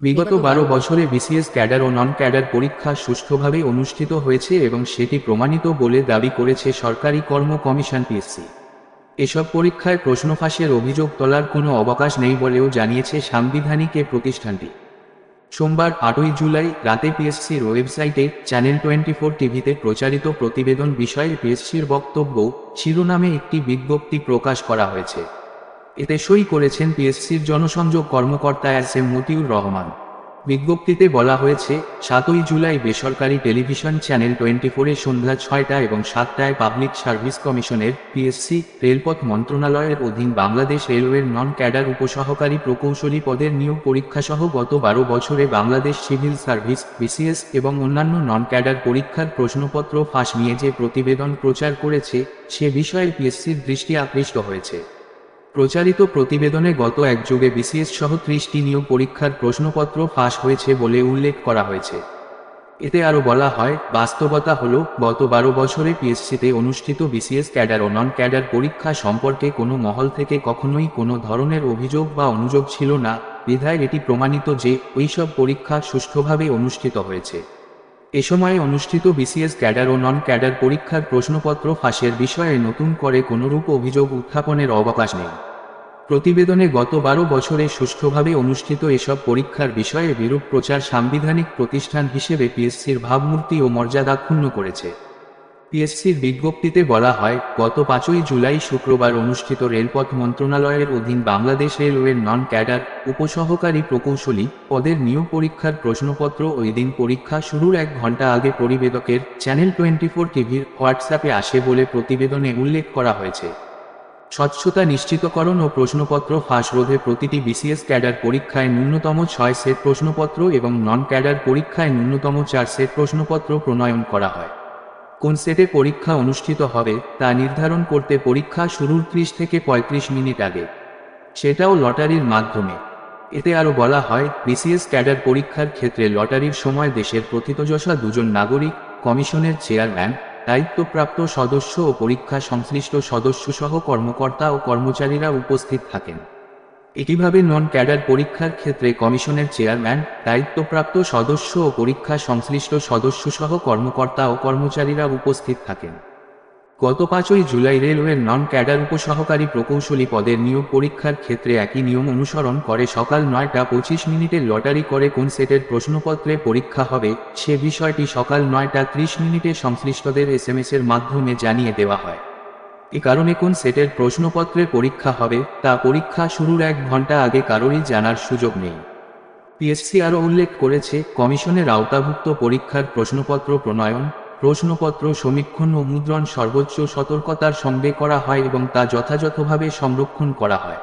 বিগত বারো বছরে বিসিএস ক্যাডার ও নন ক্যাডার পরীক্ষা সুষ্ঠুভাবে অনুষ্ঠিত হয়েছে এবং সেটি প্রমাণিত বলে দাবি করেছে সরকারি কর্ম কমিশন পিএসসি। এসব পরীক্ষায় প্রশ্ন ফাঁসের অভিযোগ তোলার কোনো অবকাশ নেই বলেও জানিয়েছে সাংবিধানিক এ প্রতিষ্ঠানটি। সোমবার আটই জুলাই রাতে পিএসসির ওয়েবসাইটে চ্যানেল টোয়েন্টি ফোর টিভিতে প্রচারিত প্রতিবেদন বিষয়ে পিএসসির বক্তব্য শিরোনামে একটি বিজ্ঞপ্তি প্রকাশ করা হয়েছে। এতে সই করেছেন পিএসসির জনসংযোগ কর্মকর্তা এস এম মতিউর রহমান। বিজ্ঞপ্তিতে বলা হয়েছে, সাতই জুলাই বেসরকারি টেলিভিশন চ্যানেল টোয়েন্টি ফোরে সন্ধ্যা ছয়টা এবং সাতটায় পাবলিক সার্ভিস কমিশনের পিএসসি রেলপথ মন্ত্রণালয়ের অধীন বাংলাদেশ রেলওয়ের নন ক্যাডার উপসহকারী প্রকৌশলী পদের নিয়োগ পরীক্ষাসহ গত বারো বছরে বাংলাদেশ সিভিল সার্ভিস, বিসিএস এবং অন্যান্য নন ক্যাডার পরীক্ষার প্রশ্নপত্র ফাঁস নিয়ে যে প্রতিবেদন প্রচার করেছে, সে বিষয়ে পিএসসির দৃষ্টি আকৃষ্ট হয়েছে। প্রচারিত প্রতিবেদনে গত এক যুগে বিসিএস সহ ত্রিশটি নিয়োগ পরীক্ষার প্রশ্নপত্র ফাঁস হয়েছে বলে উল্লেখ করা হয়েছে। এতে আরও বলা হয়, বাস্তবতা হল, গত বারো বছরে পিএসসিতে অনুষ্ঠিত বিসিএস ক্যাডার ও নন ক্যাডার পরীক্ষা সম্পর্কে কোনো মহল থেকে কখনোই কোনো ধরনের অভিযোগ বা অনুযোগ ছিল না। বিধায় এটি প্রমাণিত যে, ওইসব পরীক্ষা সুষ্ঠুভাবে অনুষ্ঠিত হয়েছে। এ সময়ে অনুষ্ঠিত বিসিএস ক্যাডার ও নন ক্যাডার পরীক্ষার প্রশ্নপত্র ফাঁসের বিষয়ে নতুন করে কোনরূপ অভিযোগ উত্থাপনের অবকাশ নেই। প্রতিবেদনে গত বারো বছরে সুষ্ঠুভাবে অনুষ্ঠিত এসব পরীক্ষার বিষয়ে বিরূপ প্রচার সাংবিধানিক প্রতিষ্ঠান হিসেবে পিএসসির ভাবমূর্তি ও মর্যাদা ক্ষুণ্ণ করেছে। পিএসসির বিজ্ঞপ্তিতে বলা হয়, গত পাঁচই জুলাই শুক্রবার অনুষ্ঠিত রেলপথ মন্ত্রণালয়ের অধীন বাংলাদেশ রেলওয়ের নন ক্যাডার উপসহকারী প্রকৌশলী পদের নিয়োগ পরীক্ষার প্রশ্নপত্র ওই দিন পরীক্ষা শুরুর এক ঘণ্টা আগে পরিবেদকের চ্যানেল টোয়েন্টি ফোর টিভির হোয়াটসঅ্যাপে আসে বলে প্রতিবেদনে উল্লেখ করা হয়েছে। স্বচ্ছতা নিশ্চিতকরণ ও প্রশ্নপত্র ফাঁস রোধে প্রতিটি বিসিএস ক্যাডার পরীক্ষায় ন্যূনতম ছয় সেট প্রশ্নপত্র এবং নন ক্যাডার পরীক্ষায় ন্যূনতম চার সেট প্রশ্নপত্র প্রণয়ন করা হয়। কোন সেটে পরীক্ষা অনুষ্ঠিত হবে তা নির্ধারণ করতে পরীক্ষা শুরুর ত্রিশ থেকে ৩৫ মিনিট আগে। সেটাও লটারির মাধ্যমে। এতে আরও বলা হয়, বিসিএস ক্যাডার পরীক্ষার ক্ষেত্রে লটারির সময় দেশের প্রথিতযশা দুজন নাগরিক, কমিশনের চেয়ারম্যান দায়িত্বপ্রাপ্ত সদস্য ও পরীক্ষা সংশ্লিষ্ট সদস্যসহ কর্মকর্তা ও কর্মচারীরা উপস্থিত থাকেন। একইভাবে নন ক্যাডার পরীক্ষার ক্ষেত্রে কমিশনের চেয়ারম্যান, দায়িত্বপ্রাপ্ত সদস্য ও পরীক্ষা সংশ্লিষ্ট সদস্যসহ কর্মকর্তা ও কর্মচারীরা উপস্থিত থাকেন। গত পাঁচই জুলাই রেলওয়ের নন ক্যাডার উপসহকারী প্রকৌশলী পদের নিয়োগ পরীক্ষার ক্ষেত্রে একই নিয়ম অনুসরণ করে সকাল নয়টা পঁচিশ মিনিটে লটারি করে কোন সেটের প্রশ্নপত্রে পরীক্ষা হবে, সে বিষয়টি সকাল নয়টা ত্রিশ মিনিটে সংশ্লিষ্টদের এস এম এর মাধ্যমে জানিয়ে দেওয়া হয়। এ কারণে কোন সেটের প্রশ্নপত্রে পরীক্ষা হবে, তা পরীক্ষা শুরুর এক ঘণ্টা আগে কারোরই জানার সুযোগ নেই। পিএসসি আরও উল্লেখ করেছে, কমিশনের আওতাভুক্ত পরীক্ষার প্রশ্নপত্র প্রণয়ন প্রশ্নপত্র, সমীক্ষণ ও মুদ্রণ সর্বোচ্চ সতর্কতার সঙ্গে করা হয় এবং তা যথাযথভাবে সংরক্ষণ করা হয়।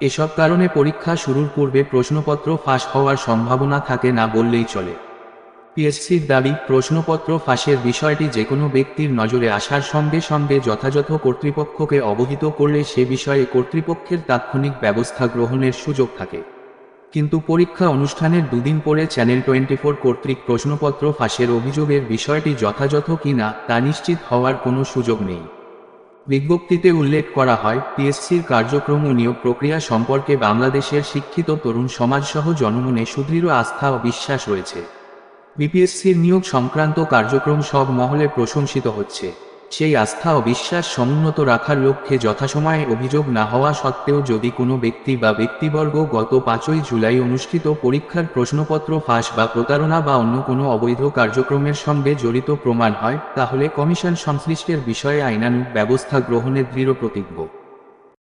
এসব কারণে পরীক্ষা শুরুর পূর্বে প্রশ্নপত্র ফাঁস হওয়ার সম্ভাবনা থাকে না বললেই চলে। পিএসসির দাবি, প্রশ্নপত্র ফাঁসের বিষয়টি যে কোনো ব্যক্তির নজরে আসার সঙ্গে সঙ্গে যথাযথ কর্তৃপক্ষকে অবহিত করলে সে বিষয়ে কর্তৃপক্ষের তাৎক্ষণিক ব্যবস্থা গ্রহণের সুযোগ থাকে। কিন্তু পরীক্ষা অনুষ্ঠানের দুদিন পরে চ্যানেল টোয়েন্টি ফোর কর্তৃক প্রশ্নপত্র ফাঁসের অভিযোগের বিষয়টি যথাযথ কিনা তা নিশ্চিত হওয়ার কোনো সুযোগ নেই। বিজ্ঞপ্তিতে উল্লেখ করা হয় পিএসসির কার্যক্রম ও নিয়োগ প্রক্রিয়া সম্পর্কে বাংলাদেশের শিক্ষিত তরুণ সমাজসহ জনমনে সুদৃঢ় আস্থা ও বিশ্বাস রয়েছে। বিপিএসসির নিয়োগ সংক্রান্ত কার্যক্রম সব মহলে প্রশংসিত হচ্ছে। সেই আস্থা ও বিশ্বাস সমুন্নত রাখার লক্ষ্যে যথাসময়ে অভিযোগ না হওয়া সত্ত্বেও যদি কোনো ব্যক্তি বা ব্যক্তিবর্গ গত পাঁচই জুলাই অনুষ্ঠিত পরীক্ষার প্রশ্নপত্র ফাঁস বা প্রতারণা বা অন্য কোনো অবৈধ কার্যক্রমের সঙ্গে জড়িত প্রমাণ হয়, তাহলে কমিশন সংশ্লিষ্টের বিষয়ে আইনানুগ ব্যবস্থা গ্রহণের দৃঢ় প্রতিজ্ঞ।